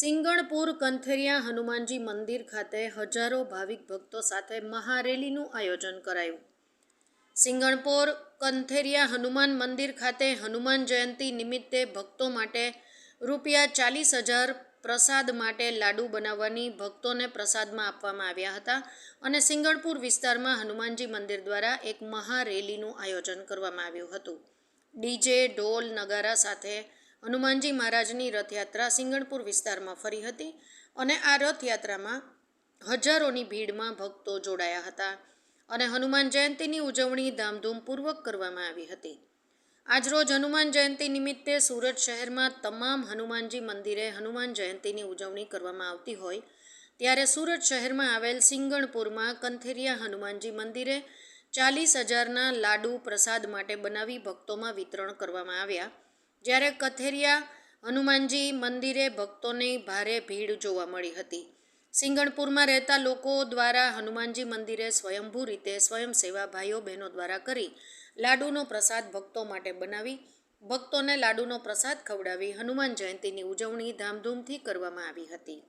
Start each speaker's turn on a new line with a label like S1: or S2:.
S1: સિંગણપુર કંથેરિયા હનુમાનજી મંદિર ખાતે હજારો ભાવિક ભક્તો સાથે મહારેલીનું આયોજન કરાયું. સિંગણપોર કંથેરિયા હનુમાન મંદિર ખાતે હનુમાન જયંતિ નિમિત્તે ભક્તો માટે રૂપિયા ચાલીસ હજાર પ્રસાદ માટે લાડુ બનાવવાની ભક્તોને પ્રસાદમાં આપવામાં આવ્યા હતા અને સિંગણપુર વિસ્તારમાં હનુમાનજી મંદિર દ્વારા એક મહારેલીનું આયોજન કરવામાં આવ્યું હતું. ડીજે, ઢોલ, નગારા સાથે હનુમાનજી મહારાજની રથયાત્રા સિંગણપુર વિસ્તારમાં ફરી હતી અને આ રથયાત્રામાં હજારોની ભીડમાં ભક્તો જોડાયા હતા અને હનુમાન જયંતિની ઉજવણી ધામધૂમપૂર્વક કરવામાં આવી હતી. આજરોજ હનુમાન જયંતિ નિમિત્તે સુરત શહેરમાં તમામ હનુમાનજી મંદિરે હનુમાન જયંતિની ઉજવણી કરવામાં આવતી હોય ત્યારે સુરત શહેરમાં આવેલ સિંગણપુરમાં કંથેરિયા હનુમાનજી મંદિરે ચાલીસ હજારના લાડુ પ્રસાદ માટે બનાવી ભક્તોમાં વિતરણ કરવામાં આવ્યા. જ્યારે કથેરિયા હનુમાનજી મંદિરે ભક્તોની ભારે ભીડ જોવા મળી હતી. સિંગણપુરમાં રહેતા લોકો દ્વારા હનુમાનજી મંદિરે સ્વયંભૂ રીતે સ્વયંસેવા ભાઈઓ બહેનો દ્વારા કરી લાડુનો પ્રસાદ ભક્તો માટે બનાવી, ભક્તોને લાડુનો પ્રસાદ ખવડાવી હનુમાન જયંતિની ઉજવણી ધામધૂમથી કરવામાં આવી હતી.